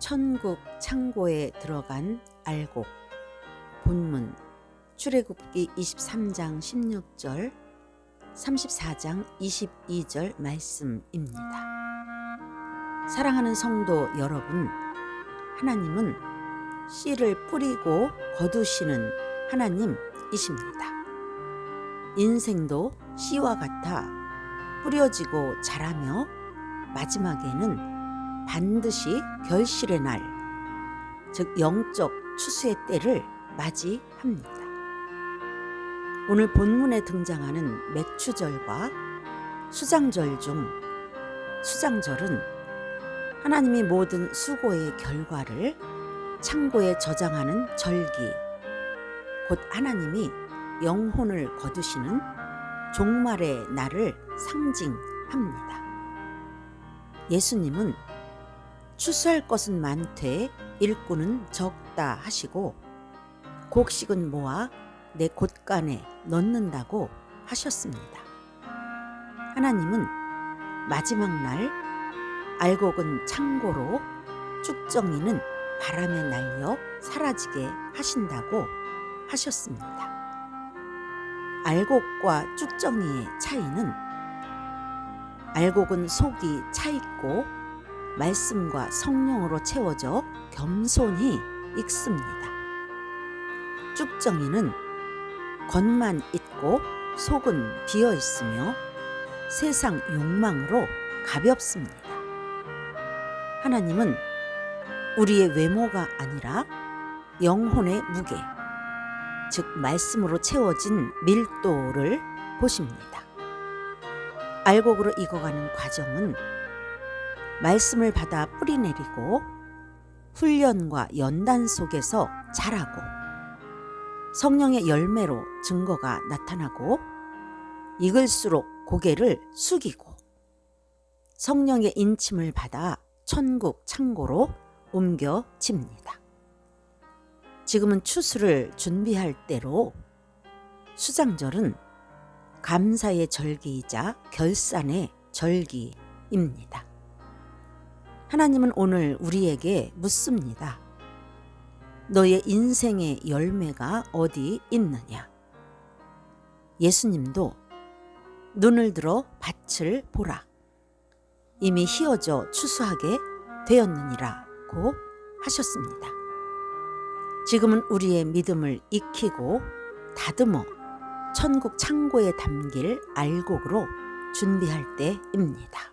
천국 창고에 들어간 알곡 본문 출애굽기 23장 16절 34장 22절 말씀입니다. 사랑하는 성도 여러분, 하나님은 씨를 뿌리고 거두시는 하나님이십니다. 인생도 씨와 같아 뿌려지고 자라며 마지막에는 반드시 결실의 날, 즉 영적 추수의 때를 맞이합니다. 오늘 본문에 등장하는 맥추절과 수장절 중 수장절은 하나님이 모든 수고의 결과를 창고에 저장하는 절기, 곧 하나님이 영혼을 거두시는 종말의 날을 상징합니다. 예수님은 추수할 것은 많되 일꾼은 적다 하시고 곡식은 모아 내 곳간에 넣는다고 하셨습니다. 하나님은 마지막 날 알곡은 창고로 쭉정이는 바람에 날려 사라지게 하신다고 하셨습니다. 알곡과 쭉정이의 차이는 알곡은 속이 차 있고 말씀과 성령으로 채워져 겸손히 익습니다. 쭉정이는 겉만 있고 속은 비어 있으며 세상 욕망으로 가볍습니다. 하나님은 우리의 외모가 아니라 영혼의 무게, 즉 말씀으로 채워진 밀도를 보십니다. 알곡으로 익어가는 과정은 말씀을 받아 뿌리내리고 훈련과 연단 속에서 자라고 성령의 열매로 증거가 나타나고 익을수록 고개를 숙이고 성령의 인침을 받아 천국 창고로 옮겨집니다. 지금은 추수를 준비할 때로 수장절은 감사의 절기이자 결산의 절기입니다. 하나님은 오늘 우리에게 묻습니다. 너의 인생의 열매가 어디 있느냐? 예수님도 눈을 들어 밭을 보라. 이미 희어져 추수하게 되었느니라고 하셨습니다. 지금은 우리의 믿음을 익히고 다듬어 천국 창고에 담길 알곡으로 준비할 때입니다.